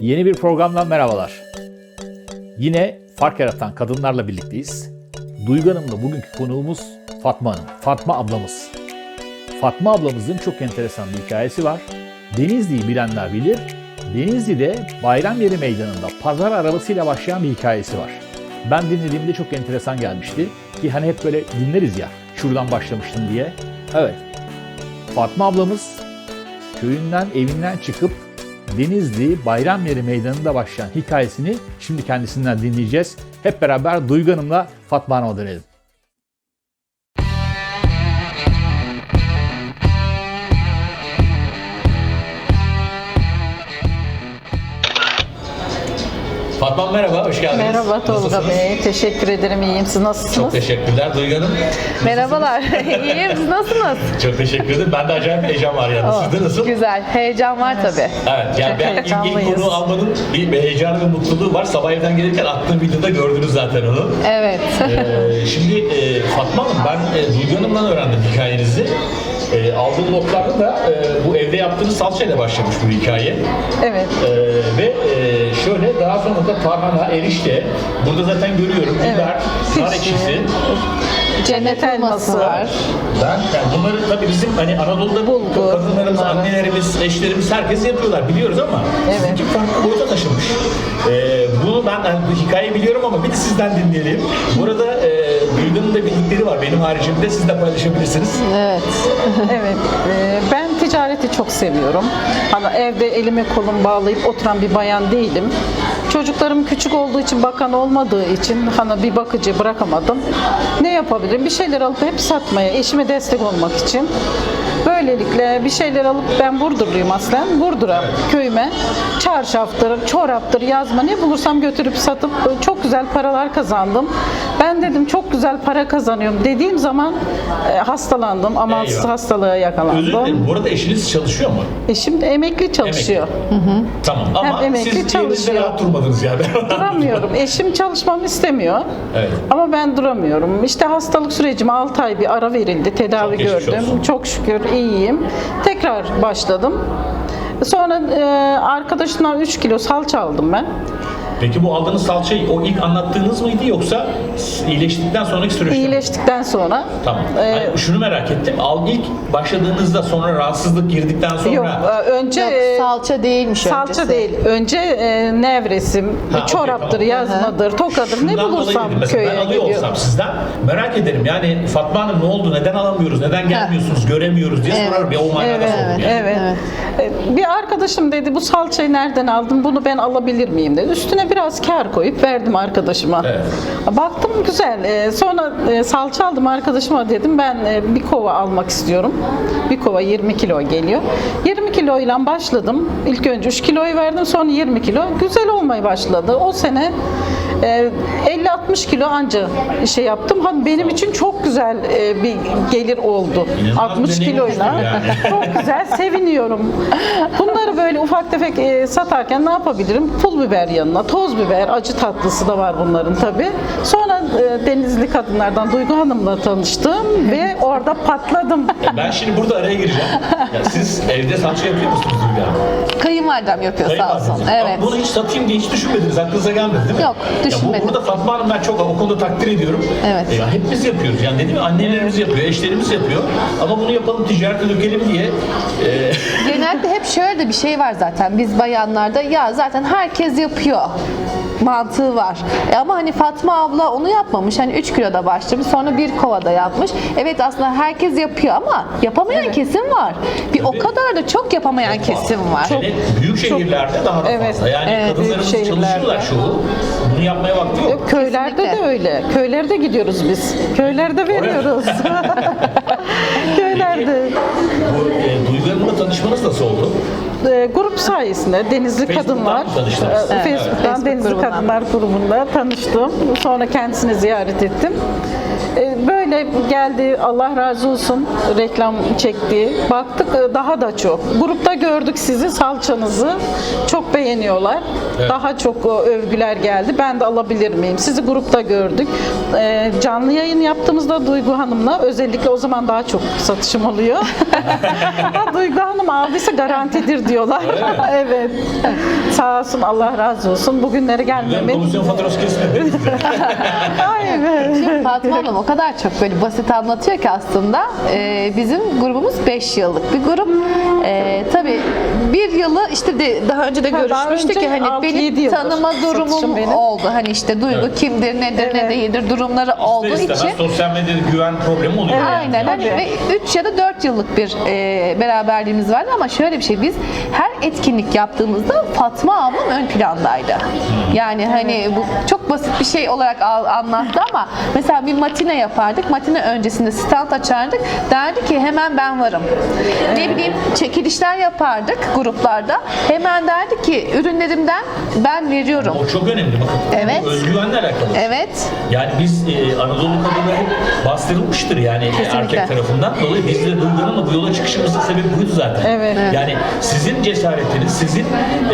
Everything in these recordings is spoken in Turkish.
Yeni bir programdan merhabalar. Yine fark yaratan kadınlarla birlikteyiz. Duygu Hanım'la bugünkü konuğumuz Fatma Hanım. Fatma ablamız. Fatma ablamızın çok enteresan bir hikayesi var. Denizli'yi bilenler bilir. Denizli'de Bayramyeri Meydanı'nda pazar arabasıyla başlayan bir hikayesi var. Ben dinlediğimde çok enteresan gelmişti. Ki hani hep böyle dinleriz ya, şuradan başlamıştım diye. Evet, Fatma ablamız köyünden, evinden çıkıp Denizli Bayramyeri Meydanı'nda başlayan hikayesini şimdi kendisinden dinleyeceğiz. Hep beraber Duygu Hanım'la Fatma Hanım'a dönelim. Fatma merhaba, hoş geldiniz. Merhaba Tolga Nasılsınız? Bey. Teşekkür ederim. İyiyim. Siz nasılsınız? Çok teşekkürler Duygu Hanım. Merhabalar. İyiyim. Siz nasılsınız? Çok teşekkür ederim. Ben de acayip heyecan var yani. Sizde nasıl? Güzel. Heyecan var tabii. Evet, yani Çok ben ilk, ilk heyecanlıyız. konuğu almanın bir bir heyecanı ve mutluluğu var. Sabah evden gelirken attığım videoda gördünüz zaten onu. Evet. Ee, şimdi e, Fatma Hanım, ben e, Duygu Hanım'dan öğrendim hikayenizi. E, aldığım notlarda da e, bu evde yaptığınız salçayla başlamış bu hikaye. Evet. E, ve e, şöyle daha sonra da tarhana, erişte, burada zaten görüyorum biber, nar ekşisi. Cennet elması var. Ben yani bunları tabii bizim hani Anadolu'da Bulgur, kadınlarımız, bunları. annelerimiz, eşlerimiz herkes yapıyorlar biliyoruz ama Evet. sizinki farklı boyuta taşımış. Ee, bunu ben yani bu hikayeyi biliyorum ama bir de sizden dinleyelim. Burada e, Güldan'ın da bildikleri var benim haricimde siz de paylaşabilirsiniz. Evet. Evet. Ee, ben ticareti çok seviyorum. Hani evde elime kolum bağlayıp oturan bir bayan değilim. Çocuklarım küçük olduğu için bakan olmadığı için hani bir bakıcı bırakamadım. Ne yapabilirim? Bir şeyler alıp hep satmaya, eşime destek olmak için. Böylelikle bir şeyler alıp ben Burdurluyum aslen. Burdur'a, köyüme çarşaftır, çoraptır, yazma ne bulursam götürüp satıp çok güzel paralar kazandım. Ben dedim çok güzel para kazanıyorum dediğim zaman e, hastalandım. Amansız Eyvah. hastalığa Özür yakalandım. dilerim. Bu arada eşiniz çalışıyor mu? Eşim de emekli çalışıyor. Tamam ama Hem emekli siz çalışıyor. rahat durmadınız yani. Duramıyorum. Eşim çalışmamı istemiyor. Evet. Ama ben duramıyorum. İşte hastalık sürecime 6 ay bir ara verildi. Tedavi Çok geçmiş gördüm. olsun. Çok şükür iyiyim. Tekrar başladım. Sonra e, arkadaşımdan 3 kilo salça aldım ben. Peki bu aldığınız salçayı o ilk anlattığınız mıydı yoksa iyileştikten sonraki süreçte mi? İyileştikten sonra. Tamam. e, Hani şunu merak ettim. Al ilk başladığınızda sonra rahatsızlık girdikten sonra yok, e, önce Yok, e, salça değilmiş salça öncesi. değil. Önce e, nevresim, Ha, çoraptır, tamam. yazmadır, tokadır ne Şundan dolayı bulursam köye ben alıyor olsam sizden merak ederim. Yani Fatma Hanım ne oldu? Neden alamıyoruz? Neden gelmiyorsunuz? Göremiyoruz diye Evet. sorarım. Ya o manada Evet, sordum yani. evet. E, Bir arkadaşım dedi bu salçayı nereden aldın? Bunu ben alabilir miyim dedi. Üstüne biraz kar koyup verdim arkadaşıma. Evet. Baktım güzel. E, Sonra e, salça aldım arkadaşıma dedim ben e, bir kova almak istiyorum. Bir kova 20 kilo geliyor. 20 kiloyla başladım. İlk önce 3 kiloyu verdim sonra 20 kilo. Güzel olmaya başladı. O sene e, 50-60 kilo anca şey yaptım. Hani benim için çok güzel e, bir gelir oldu. İnanılmaz 60 bir deneyim kiloyla. yani. Çok güzel, seviniyorum. Bunları böyle ufak tefek e, satarken ne yapabilirim? Pul biber yanına, toz biber, acı tatlısı da var bunların tabi. Sonra e, Denizli kadınlardan Duygu Hanım'la tanıştım ve orada patladım. Ya Ben şimdi burada araya gireceğim. Ya siz evde salça yapıyor musunuz Hülya Hanım? Kayınvalidem yapıyor sağ olsun. Kayınvalideniz. Evet. Ama Bunu hiç satayım diye hiç düşünmediniz. Aklınıza gelmedi değil mi? Yok, düşünmedim. Ya bu, burada Fatma Hanım ben çok o konuda takdir ediyorum. Evet. E ya hepimiz yapıyoruz. Yani dedim ya annelerimiz yapıyor, eşlerimiz yapıyor. Ama bunu yapalım ticarete dökelim diye. E, Genelde hep şöyle de bir şey var zaten biz bayanlarda ya zaten herkes yapıyor mantığı var. E ama hani Fatma abla onu yapmamış. Hani 3 kiloda başlamış sonra bir kovada yapmış. Evet aslında herkes yapıyor ama yapamayan kesim var. Bir o Tabii. kadar da çok yapamayan kesim var. Hele büyük şehirlerde daha da Evet. fazla. Yani Evet, kadınlarımız çalışıyorlar çoğu. Bunu yapmaya vakti yok. Köylerde de Kesinlikle. öyle. Köylerde gidiyoruz biz. Köylerde veriyoruz. Köylerde. Tanışmanız nasıl oldu? E, grup sayesinde Denizli Facebook'tan Kadınlar, mı tanıştınız? e, Evet. Facebook'tan Facebook Denizli grubundan. Kadınlar grubunda tanıştım. Sonra kendisini ziyaret ettim. E, Böyle geldi Allah razı olsun reklam çekti. Baktık e, daha da çok. Grupta gördük sizi salçanızı çok beğeniyorlar. Evet. Daha çok e, övgüler geldi. Ben de alabilir miyim? Sizi grupta gördük. E, Canlı yayın yaptığımızda Duygu Hanım'la özellikle o zaman daha çok satışım oluyor. Ha, Duygu Hanım abisi garantidir diyor diyorlar. evet. Sağ olsun Allah razı olsun. Bugünleri Yani gelmemi. komisyon faturası kesmedi. Ay, evet. Fatma Hanım o kadar çok böyle basit anlatıyor ki aslında. Ee, bizim grubumuz 5 yıllık bir grup. Ee, tabii bir yılı işte de, daha önce de Ha, daha görüşmüştük önce ya hani altı, benim yıldır tanıma satışım durumum benim. oldu. Hani işte duygu Evet. kimdir, nedir, ne Evet. değildir durumları olduğu İster istemez için. sosyal medyada güven problemi oluyor. yani. Aynen. Hani ve 3 ya da 4 yıllık bir e, beraberliğimiz vardı ama şöyle bir şey biz her etkinlik yaptığımızda Fatma ablam ön plandaydı. Yani hani bu çok basit bir şey olarak al- anlattı ama mesela bir matine yapardık. Matine öncesinde stand açardık. Derdi ki hemen ben varım. Ne bileyim çekilişler yapardık gruplarda. Hemen derdi ki ürünlerimden ben veriyorum. O çok önemli bakın. Evet. Bu özgüvenle alakalı. Evet. Yani biz e, Anadolu kadını hep bastırılmıştır yani Kesinlikle. erkek tarafından. Dolayı biz de Hanım'la bu yola çıkışımızın sebebi buydu zaten. Evet. Evet. Yani sizin cesaretiniz, sizin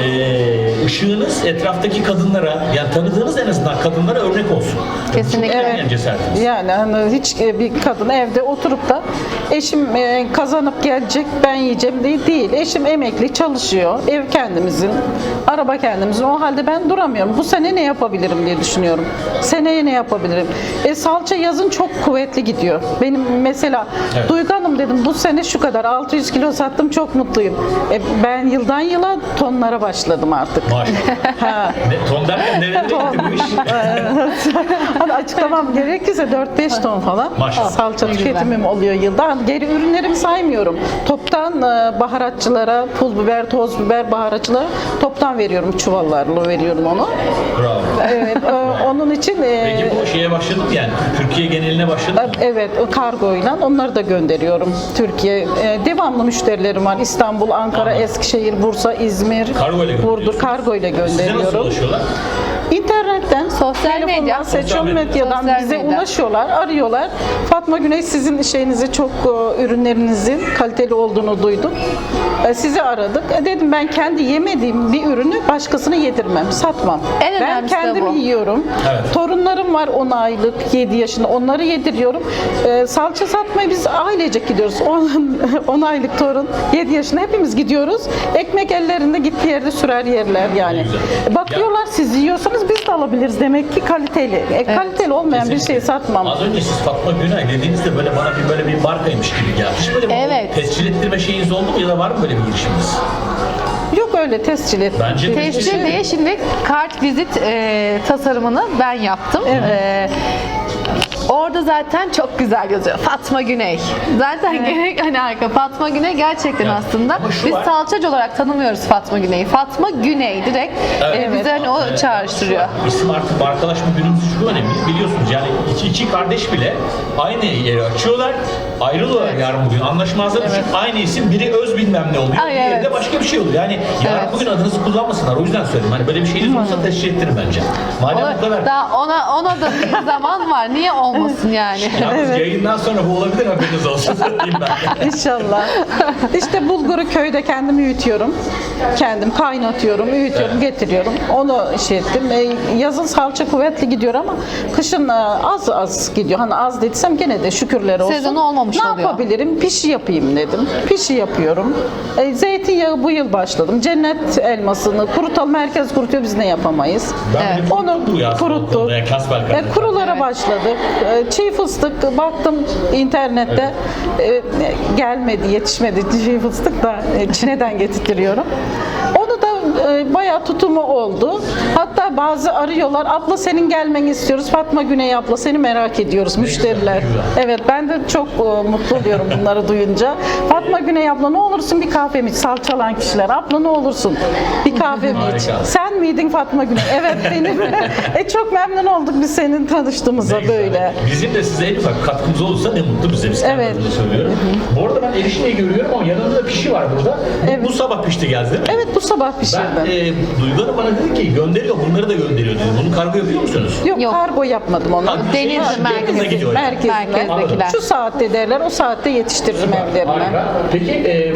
e, ışığınız etraftaki kadınlara, yani tanıdığınız en azından kadınlara örnek olsun. Kesinlikle. Çok önemli cesaretiniz. Yani hani hiç e, bir kadın evde oturup da eşim e, kazanıp gelecek ben yiyeceğim diye değil. Eşim emekli çalışıyor. Ev kendimizin, araba kendimizin. O halde ben duramıyorum. Bu sene ne yapabilirim diye düşünüyorum. Seneye ne yapabilirim? E, salça yazın çok kuvvetli gidiyor. Benim mesela Evet. Duygu Hanım dedim bu sene şu kadar 600 kilo sattım çok mutluyum. E, ben yıldan yıla tonlara başladım artık. Maşallah. Ne, ton derken nerelere gitti bu iş? hani açıklamam gerekirse 4-5 ton falan Maşallah. salça tüketimim oluyor yılda. Geri ürünlerimi saymıyorum. Toptan e, baharatçılara, pul biber, toz biber baharatçılara toptan veriyorum. Çuvallarla veriyorum onu. Bravo. Evet, e, onun için e, Peki bu şeye başladık yani Türkiye geneline başladık mı? Evet, o kargoyla onları da gönderiyorum Türkiye. Devamlı müşterilerim var. İstanbul, Ankara, Anladım. Eskişehir, Bursa, İzmir, Kargoyla Burdur. gönderiyorsunuz. Kargoyla Size nasıl gönderiyorum. ulaşıyorlar? İnternetten, Sosyal medya. Sosyal medya. medyadan Sosyal bize medya. ulaşıyorlar, arıyorlar. Fatma Güney sizin şeyinizi çok e, ürünlerinizin kaliteli olduğunu duydum. E, Sizi aradık. E, Dedim ben kendi yemediğim bir ürünü başkasına yedirmem, satmam. En ben kendim bu. yiyorum. Evet. Torunlarım var 10 aylık, 7 yaşında. Onları yediriyorum. Salça satmaya biz ailecek gidiyoruz. 10, 10 aylık torun, 7 yaşında hepimiz gidiyoruz. Ekmek ellerinde gittiği yerde sürer yerler yani. güzel. Bakıyorlar siz yiyorsanız biz de alabiliriz demek ki kaliteli. E, Kaliteli olmayan bir şey satmam. Az önce siz Fatma Günay dediğinizde böyle bana bir böyle bir markaymış gibi geldi. Hiç böyle bir Evet. tescil ettirme şeyiniz oldu mu ya da var mı böyle bir girişiminiz? Yok öyle tescil et. Bence Tescil diye şimdi kart vizit e, tasarımını ben yaptım. E, orada zaten çok güzel yazıyor. Fatma Güney. Zaten gerek hani arka Fatma Güney gerçekten Evet. aslında şu biz var. salçacı olarak tanımıyoruz Fatma Güney'i. Fatma Güney direkt Evet. e, bize hani o Evet, çağrıştırıyor. şu İsim artık markalaşma günümüzde çok önemli. Biliyorsunuz yani iki, iki kardeş bile aynı yeri açıyorlar. Ayrılıyorlar yarın bugün. Anlaşmazlar düşüp aynı isim biri öz bilmem ne oluyor. Ay, diğeri de evet. başka bir şey oluyor. Yani yarın Evet. bugün adınızı kullanmasınlar. O yüzden söylüyorum. Hani böyle bir şeyiniz olsa tescil ettirin bence. Madem Ona- bu kadar. daha ona ona da bir zaman var. Niye olmasın yani? Yalnız yayından sonra bu olabilir haberiniz olsun. Diyeyim ben. İnşallah. İşte bulguru köyde kendim öğütüyorum. Kendim kaynatıyorum, öğütüyorum, getiriyorum. Onu şey ettim. E, yazın salça kuvvetli gidiyor ama kışın e, az az gidiyor. Hani az dediysem gene de şükürler olsun. Sezonu olmamış ne oluyor. yapabilirim? Pişi yapayım dedim. Pişi yapıyorum. E, zeytinyağı bu yıl başladım. Cennet elmasını kurutalım. Herkes kurutuyor biz ne yapamayız. Ben Evet. Onu ya kuruttuk. yani E, kurulara başladık. E, çiğ fıstık baktım internette e, gelmedi, yetişmedi çiğ fıstık da e, Çin'den getirtiyorum. E, bayağı tutumu oldu. Hatta bazı arıyorlar. Abla senin gelmeni istiyoruz. Fatma Güney abla seni merak ediyoruz müşteriler. Evet ben de çok e, mutlu oluyorum bunları duyunca. Fatma Güney abla ne olursun bir kahve mi iç? Salçalan kişiler. Abla ne olursun bir kahve mi iç? Harika. Sen miydin Fatma Güney? Evet benim. e, çok memnun olduk biz senin tanıştığımıza Ne güzel. böyle. Bizim de size en ufak katkımız olursa ne mutlu bize. Biz Evet. kendimize söylüyorum. Bu arada ben erişmeyi görüyorum ama yanında da pişi var burada. Bu, bu sabah pişti geldi değil mi? Evet bu sabah pişirdim. Gönderdim. e, Duygu Hanım bana dedi ki gönderiyor bunları da gönderiyor dedi. Bunu kargo yapıyor musunuz? Yok, Yok. kargo yapmadım onu. Ha, bir şey Denizli merkezi. gidiyor yani. Merkezine. Merkezdekiler. Şu saatte derler, o saatte yetiştiririm evlerine. Harika. Peki e, e,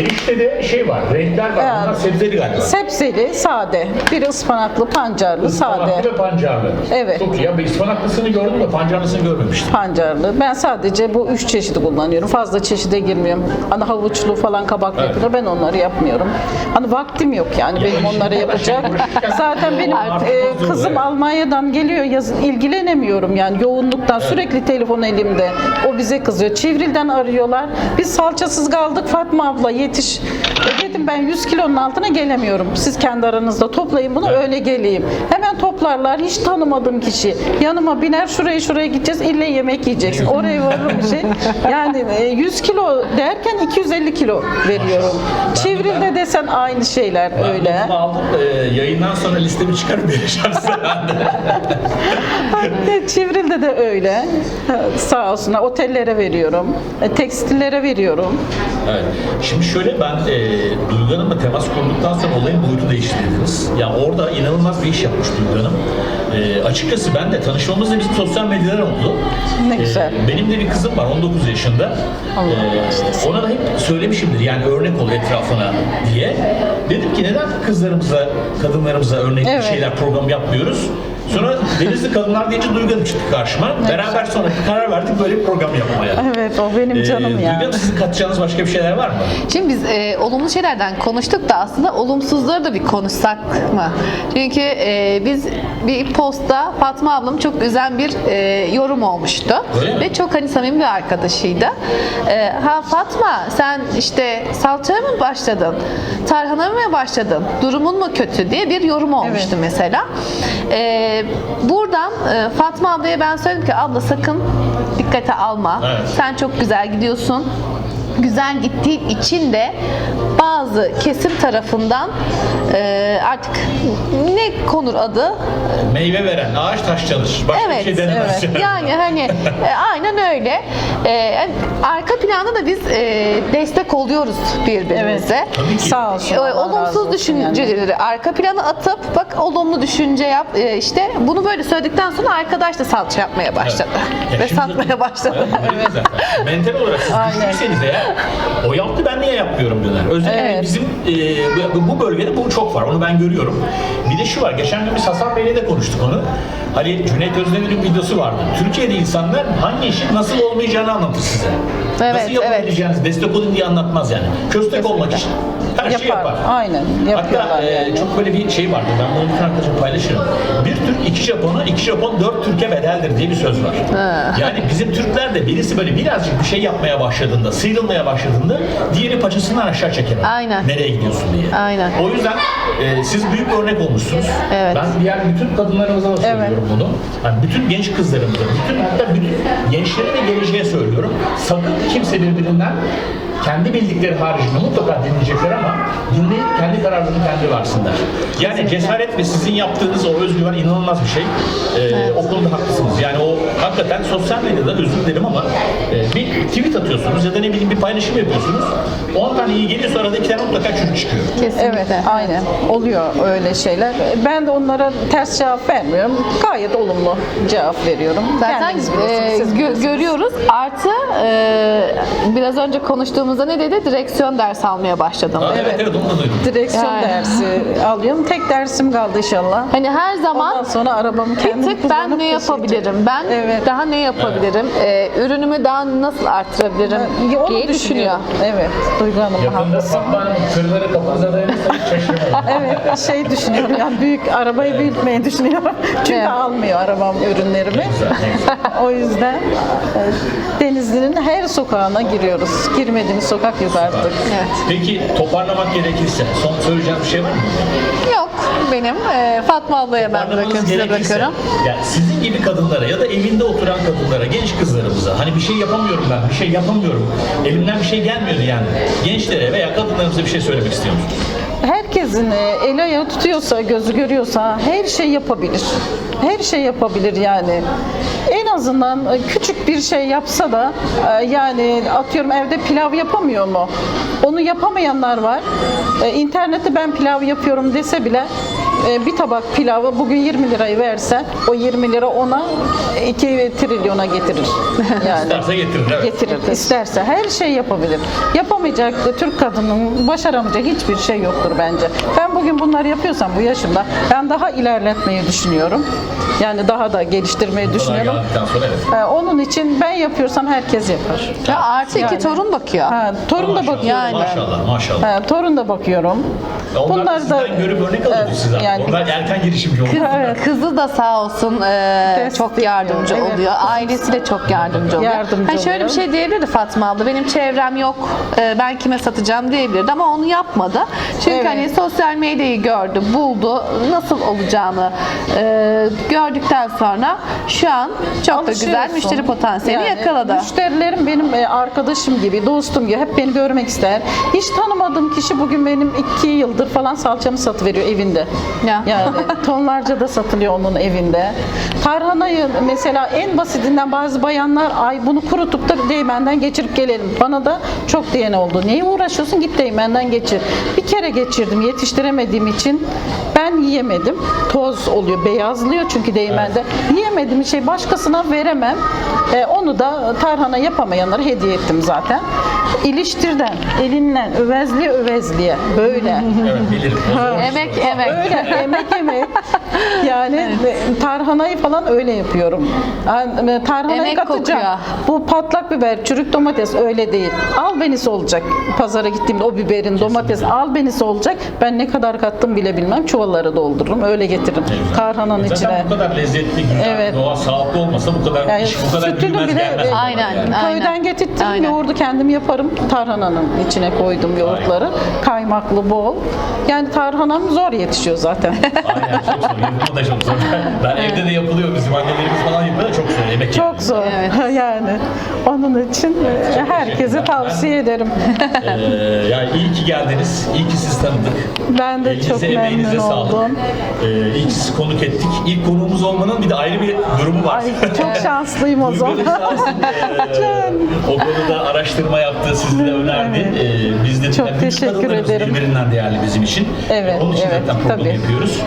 eriştede şey var, renkler var. Evet. Bunlar sebzeli galiba. Sebzeli, sade. Biri ıspanaklı, pancarlı, Ispanaklı sade. ve pancarlı. Evet. Çok iyi. Ya ben ıspanaklısını gördüm de pancarlısını görmemiştim. Pancarlı. Ben sadece bu üç çeşidi kullanıyorum. Fazla çeşide girmiyorum. Hani havuçlu falan Evet. yapılır. Ben onları yapmıyorum. Hani vaktim yok yani benim işte onları yapacak. Zaten benim e, kızım. Almanya'dan geliyor yazın ilgilenemiyorum yani yoğunluktan sürekli telefon elimde. O bize kızıyor. Çivril'den arıyorlar. Biz salçasız kaldık Fatma abla yetiş. E dedim ben 100 kilonun altına gelemiyorum. Siz kendi aranızda toplayın bunu öyle geleyim. Hemen toplarlar. Hiç tanımadığım kişi. Yanıma biner şuraya şuraya gideceğiz. İlle yemek yiyeceksin. Oraya varırım bir şey. Yani e, 100 kilo derken 250 kilo veriyorum. Çivril'de desen aynı şeyler Ben öyle. notumu aldım. E, yayından sonra listemi çıkarıp vereceğim. Evet, Çivril'de de öyle. Sağ olsunlar. Otellere veriyorum. e, Tekstillere veriyorum. Evet. Şimdi şöyle ben e, Duygu Hanım'la temas kurduktan sonra olayın boyutu değişti dediniz. Ya orada inanılmaz bir iş yapmış Duygu Hanım. E, açıkçası ben de tanışmamız da bizim sosyal medyadan oldu. Ne güzel. E, benim de bir kızım var 19 yaşında. Allah E, bağışlasın. ona da hep söylemişimdir yani örnek ol etrafına diye. Dedim ki neden kızlarımıza, kadınlarımıza örnek Evet. şeyler program yapmıyoruz? Sonra Denizli Kadınlar deyince Duygu Hanım çıktı karşıma. Beraber sonra bir karar verdik böyle bir program yapmaya. Evet o benim Ee, canım Duygu ya. Hanım sizin katacağınız başka bir şeyler var mı? Şimdi biz e, olumlu şeylerden konuştuk da aslında olumsuzları da bir konuşsak mı? Çünkü e, biz bir postta Fatma ablam çok üzen bir e, yorum olmuştu. Öyle mi? Ve çok hani samimi bir arkadaşıydı. E, ha Fatma sen işte salçaya mı başladın? Tarhana mı başladın? Durumun mu kötü diye bir yorum olmuştu Evet. mesela. E, buradan e, Fatma ablaya ben söyledim ki abla sakın dikkate alma. Evet. Sen çok güzel gidiyorsun güzel gittiğin için de bazı kesim tarafından e, artık ne konur adı? Meyve veren ağaç taş çalır. Başka bir Evet, şey denemez. evet. Yani hani e, aynen öyle. E, arka planda da biz e, destek oluyoruz birbirimize. Evet. Tabii ki. Sağ olsun. E, olumsuz düşünceleri arka plana atıp bak olumlu düşünce yap e, işte bunu böyle söyledikten sonra arkadaş da salça yapmaya başladı Ya ve satmaya başladı. Evet. Mental olarak siz güçlüyseniz eğer o yaptı ben niye yapmıyorum diyorlar. Özellikle Evet. bizim e, bu- bölgede bu çok var. Onu ben görüyorum. Bir de şu var. Geçen gün biz Hasan Bey'le de konuştuk onu. Hani Cüneyt Özdemir'in videosu vardı. Türkiye'de insanlar hangi işin nasıl olmayacağını anlatır size. Evet, nasıl yapabileceğiniz, destek olun diye anlatmaz yani. Köstek olmak için her Yapar. yapar. Aynen. Yapıyorlar Hatta e, yani. çok böyle bir şey vardı. Ben bunu bütün arkadaşımla paylaşırım. Bir Türk iki Japon'a, iki Japon dört Türkiye bedeldir diye bir söz var. Yani bizim Türkler de birisi böyle birazcık bir şey yapmaya başladığında, sıyrılmaya başladığında diğeri paçasından aşağı çeker. Aynen. Nereye gidiyorsun diye. Aynen. O yüzden e, siz büyük bir örnek olmuşsunuz. Evet. Ben diğer bütün kadınlarımıza da söylüyorum bunu. Yani bütün genç kızlarımıza, bütün hatta bütün gençlere ve geleceğe söylüyorum. Sakın kimse birbirinden kendi bildikleri haricinde mutlaka dinleyecekler ama dinleyip kendi kararlarını kendi varsınlar. Yani cesaret ve sizin yaptığınız o özgüven inanılmaz bir şey. Ee, O konuda haklısınız. Yani o hakikaten sosyal medyada özür dilerim ama e, bir tweet atıyorsunuz ya da ne bileyim bir paylaşım yapıyorsunuz. 10 tane iyi geliyorsa arada iki tane mutlaka çocuk çıkıyor. Kesinlikle. Evet, aynen. Oluyor öyle şeyler. Ben de onlara ters cevap vermiyorum. Gayet olumlu cevap veriyorum. Zaten Kendiniz e, gö- görüyoruz. Artı e, biraz önce konuştuğumuzda ne dedi? Direksiyon ders almaya başladım. Aa, evet. evet onu da duydum. Direksiyon Yani. dersi alıyorum. Tek dersim kaldı inşallah. Hani her zaman Ondan sonra arabamı bir kendim tık ben kullanıp ne yapabilirim? taşıyacağım. Ben Evet. daha ne yapabilirim? E, ürünümü daha nasıl arttırabilirim Ya, onu diye düşünüyor. düşünüyorum. Evet. Duygu Hanım Yakında haklısın. Kafanıza hiç şaşırmayın. Evet şey düşünüyorum yani büyük arabayı büyütmeyi düşünüyorum. Çünkü Evet. almıyor arabam ürünlerimi. O yüzden e, Denizli'nin her sokağına giriyoruz. Girmediğimiz sokak yok artık. Evet. Peki toparlamak gerekirse son söyleyeceğiniz bir şey var mı? Yok benim. E, Fatma ablaya ben Toparlamanız bırakıyorum, size gerekirse, bırakıyorum. Yani sizin gibi kadınlara ya da evinde oturan kadınlara, genç kızlarımıza hani bir şey yapamıyorum ben, bir şey yapamıyorum, elimden bir şey gelmiyordu yani. Gençlere veya kadınlarımıza bir şey söylemek istiyor musunuz? Herkesin e, el ayağı tutuyorsa, gözü görüyorsa her şey yapabilir. Her şey yapabilir yani. En azından e, küçük bir şey yapsa da e, yani atıyorum evde pilav yapamıyor mu? Onu yapamayanlar var. E, internette ben pilav yapıyorum dese bile e, bir tabak pilavı bugün 20 lirayı verse o 20 lira ona 2 trilyona getirir. Yani İsterse getirin evet. getirir. İsterse her şey yapabilir. Yapamayacak Türk kadının başaramayacağı hiçbir şey yoktur bence. Ben bugün bunları yapıyorsam bu yaşımda ben daha ilerletmeyi düşünüyorum. Yani daha da geliştirmeyi düşünüyorum. geldikten sonra evet. Ee, onun için ben yapıyorsam herkes yapar. Ya artı iki Yani. torun bakıyor. Ha, torun da Maşallah, bakıyorum. Yani. Maşallah maşallah. Ha, torun da bakıyorum. Ya Onlar Bunlar da sizden görüp örnek alıyordu Evet, yani- Onlar erken girişimci oldu. Kızı da sağ olsun e, çok yardımcı evet. oluyor. Ailesi de çok yardımcı oluyor. Yardımcı Hani şöyle bir oluyor. şey diyebilirdi Fatma abla. Benim çevrem yok. e, ben kime satacağım diyebilirdi ama onu yapmadı. Çünkü Evet. hani sosyal medyayı gördü, buldu. Nasıl olacağını e, gördükten sonra şu an çok da güzel müşteri potansiyeli Yani yakaladı. Müşterilerim benim e, arkadaşım gibi, dostum gibi hep beni görmek ister. Hiç tanımadığım kişi bugün benim iki yıldır falan salçamı satıveriyor evinde. Ya. Yani tonlarca da satılıyor onun evinde. Tarhanayı mesela en basitinden bazı bayanlar ay bunu kurutup da değmenden geçirip gelelim. Bana da çok diyen oldu. Neye uğraşıyorsun? Git değmenden geçir. Bir kere geçirdim yetiştiremediğim için ben yiyemedim. Toz oluyor, beyazlıyor çünkü değmende. Yiyemediğim şey başkasına veremem. E, onu da tarhana yapamayanlara hediye ettim zaten. İliştirden, elinle, övezliye övezliye böyle. Evet bilirim. Emek emek. Öyle emek emek. Yani tarhanayı falan öyle yapıyorum. Yani tarhanayı Emek katacağım. kokuyor. Bu patlak biber, çürük domates öyle değil. Albenisi olacak. Pazara gittiğimde o biberin, domates albenisi olacak. Ben ne kadar kattım bile bilmem. Çuvalları doldururum. Öyle getiririm. Tarhananın Zaten içine. bu kadar lezzetli, güzel, Evet. doğal, sağlıklı olmasa bu kadar Yani iş bu kadar sütünü büyümez bile- gelmez. bana Aynen. yani. Köyden getirttim. Aynen. Yoğurdu kendim yaparım. Tarhananın içine koydum yoğurtları. Kaymaklı bol. Yani tarhanam zor yetişiyor zaten. Aynen çok zor. Yapımı da çok zor. Ben evde de yapılıyor bizim annelerimiz falan yapıyor da çok zor. Yemek yani. Çok zor. Evet. yani onun için e, herkese teşekkürler. tavsiye ederim. Ee, yani iyi ki geldiniz. İyi ki sizi tanıdık. Ben de Elinize, çok emeğinize memnun sağlık. oldum. Ee, iyi ki sizi konuk ettik. İlk konuğumuz olmanın bir de ayrı bir durumu var. Ay çok şanslıyım o zaman. Duygu da sağ olsun, eee, o konuda araştırma yaptı, sizi de önerdi. Eee, biz de Çok yani bütün teşekkür kadınlarımız ederim. birbirinden değerli bizim için. Evet, Onun için evet, zaten tabii. Yapıyoruz.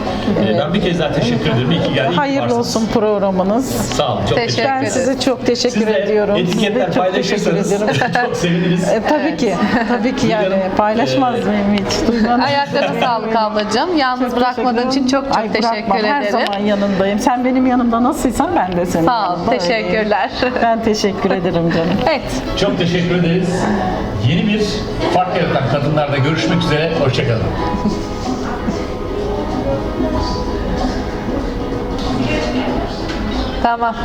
Eee, Ben bir kez daha teşekkür ederim. İyi ki geldiniz. Hayırlı varsınız. olsun programınız. Sağ olun. Çok Teşekkür teşekkür Ben ederim. size çok teşekkür Siz de ediyorum. Etiketler çok paylaşırsanız ederim. çok seviniriz. E, tabii ki. Tabii ki yani paylaşmaz e, mıyım hiç? Ayaklarına sağlık ablacığım. Yalnız bırakmadığın için çok çok Ay, teşekkür bırakmam. Her ederim. zaman yanındayım. Sen benim yanımda nasılsan ben de senin Sağ ol. Teşekkürler. Ben teşekkür ederim canım. Evet. Çok teşekkür ederiz. Yeni bir fark yaratan kadınlarda görüşmek üzere. Hoşçakalın. Tamam.